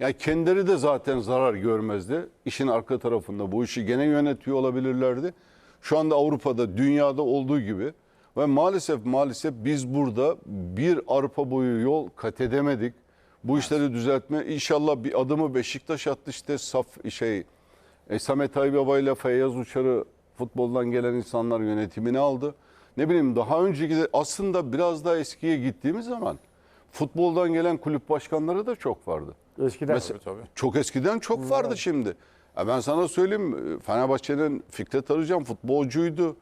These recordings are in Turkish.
Yani kendileri de zaten zarar görmezdi. İşin arka tarafında bu işi gene yönetiyor olabilirlerdi. Şu anda Avrupa'da, dünyada olduğu gibi ve maalesef maalesef biz burada bir arpa boyu yol kat edemedik. Bu işleri düzeltme inşallah bir adımı Beşiktaş attı işte saf şey e, Samet Aybaba ile Feyyaz Uçar'ı futboldan gelen insanlar yönetimini aldı. Ne bileyim daha önceki de aslında biraz daha eskiye gittiğimiz zaman futboldan gelen kulüp başkanları da çok vardı. Eskiden. Mesela- Çok eskiden çok vardı şimdi. Ya ben sana söyleyeyim Fenerbahçe'nin Fikret Arıcan futbolcuydu.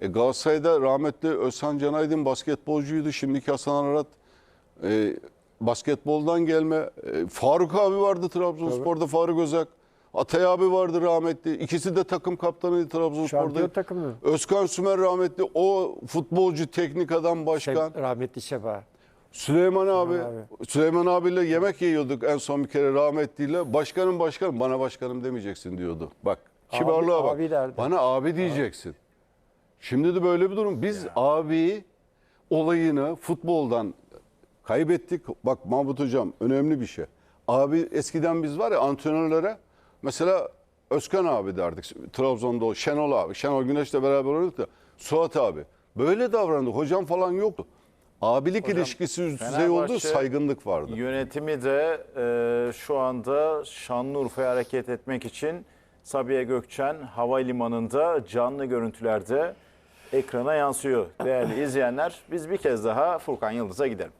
E Galatasaray'da rahmetli Özhan Canaydın basketbolcuydu. Şimdiki Hasan Arat e, basketboldan gelme. E, Faruk abi vardı Trabzonspor'da Faruk Özak. Atay abi vardı rahmetli. İkisi de takım kaptanıydı Trabzonspor'da. Şampiyon takımı. Özkan Sümer rahmetli. O futbolcu, teknik adam, başkan. Şey, rahmetli Şeba. Süleyman abi, abi. Süleyman abiyle yemek yiyorduk en son bir kere rahmetliyle. Başkanım başkanım bana başkanım demeyeceksin diyordu. Bak kibarlığa Abi- bak. abi derdi. Bana abi diyeceksin. Şimdi de böyle bir durum. Biz abi olayını futboldan kaybettik. Bak Mahmut Hocam önemli bir şey. Abi eskiden biz var ya antrenörlere mesela Özkan abi derdik. Trabzon'da o Şenol abi. Şenol Güneş'le beraber oynadık da Suat abi. Böyle davrandık. Hocam falan yoktu. Abilik ilişkisi üst düzey oldu, saygınlık vardı. Yönetimi de e, şu anda Şanlıurfa'ya hareket etmek için Sabiha Gökçen Havalimanı'nda canlı görüntülerde ekrana yansıyor. Değerli izleyenler biz bir kez daha Furkan Yıldız'a gidelim.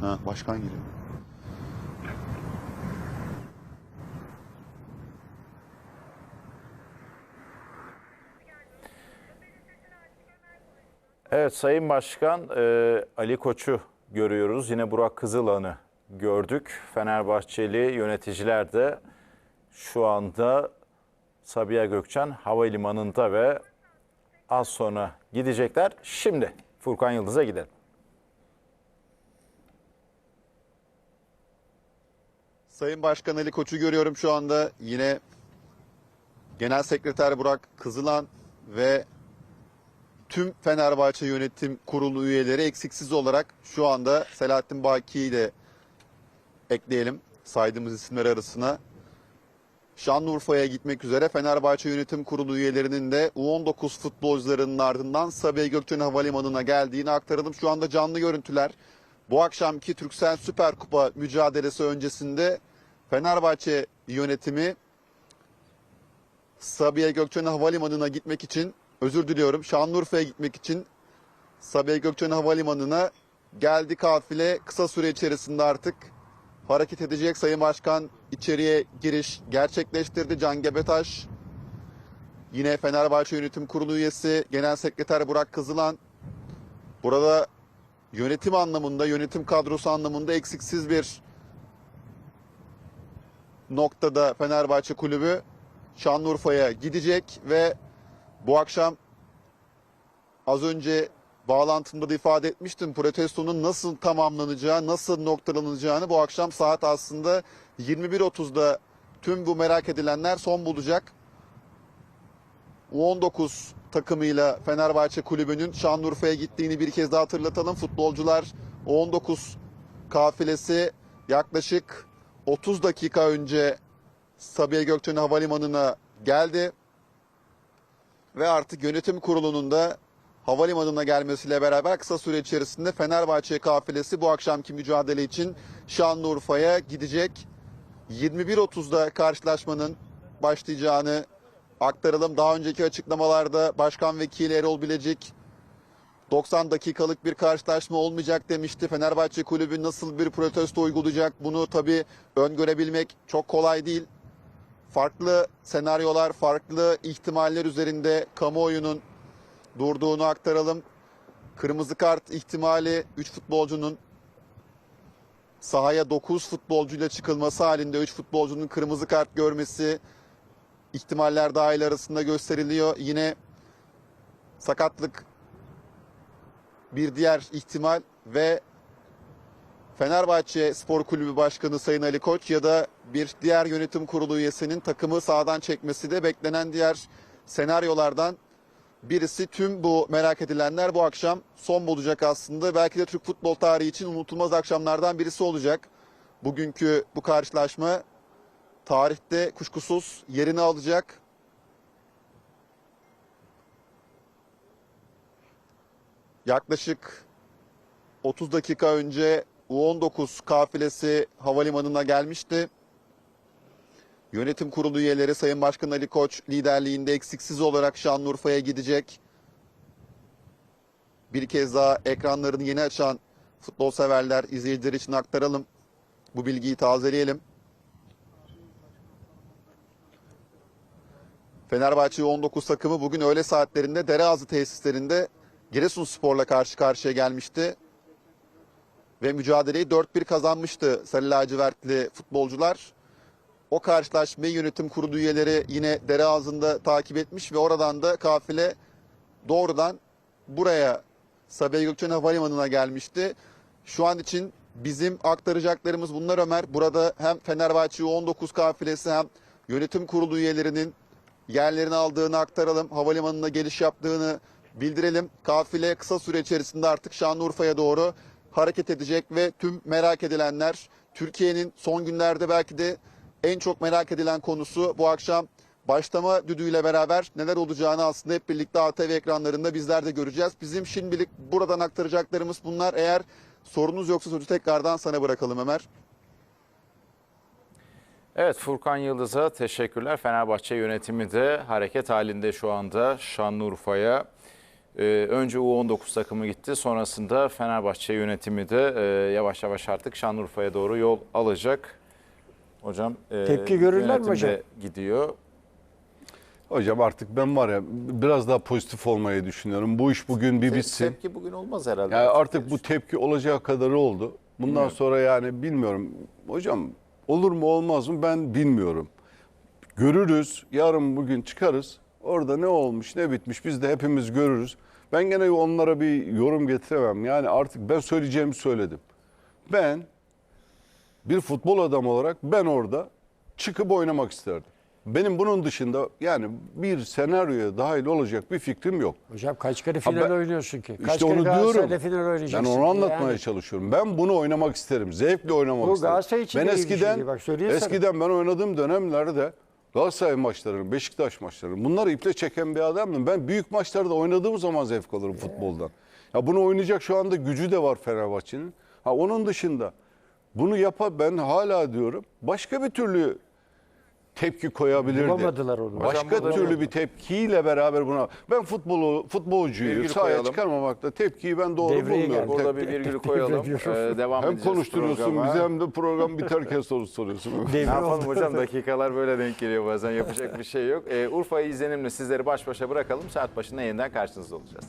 Ha, başkan geliyor. Evet Sayın Başkan e, Ali Koç'u görüyoruz. Yine Burak Kızılan'ı gördük. Fenerbahçeli yöneticiler de şu anda Sabiha Gökçen Havalimanı'nda ve az sonra gidecekler. Şimdi Furkan Yıldız'a gidelim. Sayın Başkan Ali Koç'u görüyorum şu anda. Yine Genel Sekreter Burak Kızılan ve tüm Fenerbahçe Yönetim Kurulu üyeleri eksiksiz olarak şu anda Selahattin Baki'yi de ekleyelim saydığımız isimler arasına. Şanlıurfa'ya gitmek üzere Fenerbahçe Yönetim Kurulu üyelerinin de U19 futbolcularının ardından Sabiha Gökçen Havalimanı'na geldiğini aktaralım. Şu anda canlı görüntüler bu akşamki Türksel Süper Kupa mücadelesi öncesinde Fenerbahçe yönetimi Sabiha Gökçen Havalimanı'na gitmek için özür diliyorum. Şanlıurfa'ya gitmek için Sabiha Gökçen Havalimanı'na geldi kafile kısa süre içerisinde artık hareket edecek. Sayın Başkan içeriye giriş gerçekleştirdi. Can Gebetaş yine Fenerbahçe Yönetim Kurulu üyesi Genel Sekreter Burak Kızılan. Burada yönetim anlamında yönetim kadrosu anlamında eksiksiz bir noktada Fenerbahçe Kulübü Şanlıurfa'ya gidecek ve bu akşam az önce bağlantımda da ifade etmiştim. Protestonun nasıl tamamlanacağı, nasıl noktalanacağını bu akşam saat aslında 21.30'da tüm bu merak edilenler son bulacak. U19 takımıyla Fenerbahçe Kulübü'nün Şanlıurfa'ya gittiğini bir kez daha hatırlatalım. Futbolcular U19 kafilesi yaklaşık 30 dakika önce Sabiha Gökçen Havalimanı'na geldi. Ve artık yönetim kurulunun da havalimanına gelmesiyle beraber kısa süre içerisinde Fenerbahçe kafilesi bu akşamki mücadele için Şanlıurfa'ya gidecek. 21.30'da karşılaşmanın başlayacağını aktaralım. Daha önceki açıklamalarda Başkan Vekili Erol Bilecik 90 dakikalık bir karşılaşma olmayacak demişti. Fenerbahçe Kulübü nasıl bir protesto uygulayacak bunu tabii öngörebilmek çok kolay değil. Farklı senaryolar, farklı ihtimaller üzerinde kamuoyunun durduğunu aktaralım. Kırmızı kart ihtimali 3 futbolcunun sahaya 9 futbolcuyla çıkılması halinde 3 futbolcunun kırmızı kart görmesi ihtimaller dahil arasında gösteriliyor. Yine sakatlık bir diğer ihtimal ve Fenerbahçe Spor Kulübü Başkanı Sayın Ali Koç ya da bir diğer yönetim kurulu üyesinin takımı sağdan çekmesi de beklenen diğer senaryolardan Birisi tüm bu merak edilenler bu akşam son bulacak aslında. Belki de Türk futbol tarihi için unutulmaz akşamlardan birisi olacak. Bugünkü bu karşılaşma tarihte kuşkusuz yerini alacak. Yaklaşık 30 dakika önce U19 kafilesi havalimanına gelmişti. Yönetim kurulu üyeleri Sayın Başkan Ali Koç liderliğinde eksiksiz olarak Şanlıurfa'ya gidecek. Bir kez daha ekranlarını yeni açan futbol severler, izleyiciler için aktaralım. Bu bilgiyi tazeleyelim. Fenerbahçe 19 takımı bugün öğle saatlerinde Dereazı tesislerinde Giresunspor'la karşı karşıya gelmişti. Ve mücadeleyi 4-1 kazanmıştı Sarı lacivertli futbolcular. O karşılaşmayı yönetim kurulu üyeleri yine dere ağzında takip etmiş ve oradan da kafile doğrudan buraya Sabiha Gökçen Havalimanı'na gelmişti. Şu an için bizim aktaracaklarımız bunlar Ömer. Burada hem Fenerbahçe 19 kafilesi hem yönetim kurulu üyelerinin yerlerini aldığını aktaralım. Havalimanına geliş yaptığını bildirelim. Kafile kısa süre içerisinde artık Şanlıurfa'ya doğru hareket edecek ve tüm merak edilenler Türkiye'nin son günlerde belki de en çok merak edilen konusu bu akşam başlama düdüğüyle beraber neler olacağını aslında hep birlikte ATV ekranlarında bizler de göreceğiz. Bizim şimdilik buradan aktaracaklarımız bunlar. Eğer sorunuz yoksa sözü tekrardan sana bırakalım Ömer. Evet Furkan Yıldız'a teşekkürler. Fenerbahçe yönetimi de hareket halinde şu anda Şanlıurfa'ya. Ee, önce U19 takımı gitti. Sonrasında Fenerbahçe yönetimi de e, yavaş yavaş artık Şanlıurfa'ya doğru yol alacak. Hocam e, Tepki görürler mi hocam? gidiyor. Hocam artık ben var ya biraz daha pozitif olmayı düşünüyorum. Bu iş bugün bir bitsin. Tepki bugün olmaz herhalde. Yani artık bu tepki olacağı kadarı oldu. Bundan Bilmiyorum. sonra yani bilmiyorum. Hocam olur mu olmaz mı ben bilmiyorum. Görürüz. Yarın bugün çıkarız. Orada ne olmuş ne bitmiş biz de hepimiz görürüz. Ben gene onlara bir yorum getiremem. Yani artık ben söyleyeceğimi söyledim. Ben bir futbol adamı olarak ben orada çıkıp oynamak isterdim. Benim bunun dışında yani bir senaryoya dahil olacak bir fikrim yok. Hocam kaç kere final ben- oynuyorsun ki? Kaç İşte kere onu diyorum. final Ben onu anlatmaya Yani çalışıyorum. Ben bunu oynamak isterim. Zevkle oynamak Bu isterim. Galatasaray için ben şey eskiden değil. Bak söyleyeyim sana. eskiden ben oynadığım dönemlerde Galatasaray maçlarını, Beşiktaş maçlarını bunları iple çeken bir adamdım. Ben büyük maçlarda oynadığım zaman zevk alırım futboldan. Ya bunu oynayacak şu anda gücü de var Fenerbahçe'nin. Ha onun dışında bunu yapa ben hala diyorum. Başka bir türlü tepki koyabilirdi. Bulamadılar onu. Başka Hocam türlü bir- tepkiyle beraber buna ben futbolu futbolcuyu Virgül sahaya koyalım. çıkarmamakta tepkiyi ben doğru Devreye bulmuyorum. Burada bir virgül koyalım. Ee, devam hem edeceğiz konuşturuyorsun programa. bize hem de program biterken soru soruyorsun. Ne yapalım hocam dakikalar böyle denk geliyor bazen yapacak bir şey yok. Ee, Urfa'yı izlenimle sizleri baş başa bırakalım. Saat başında yeniden karşınızda olacağız.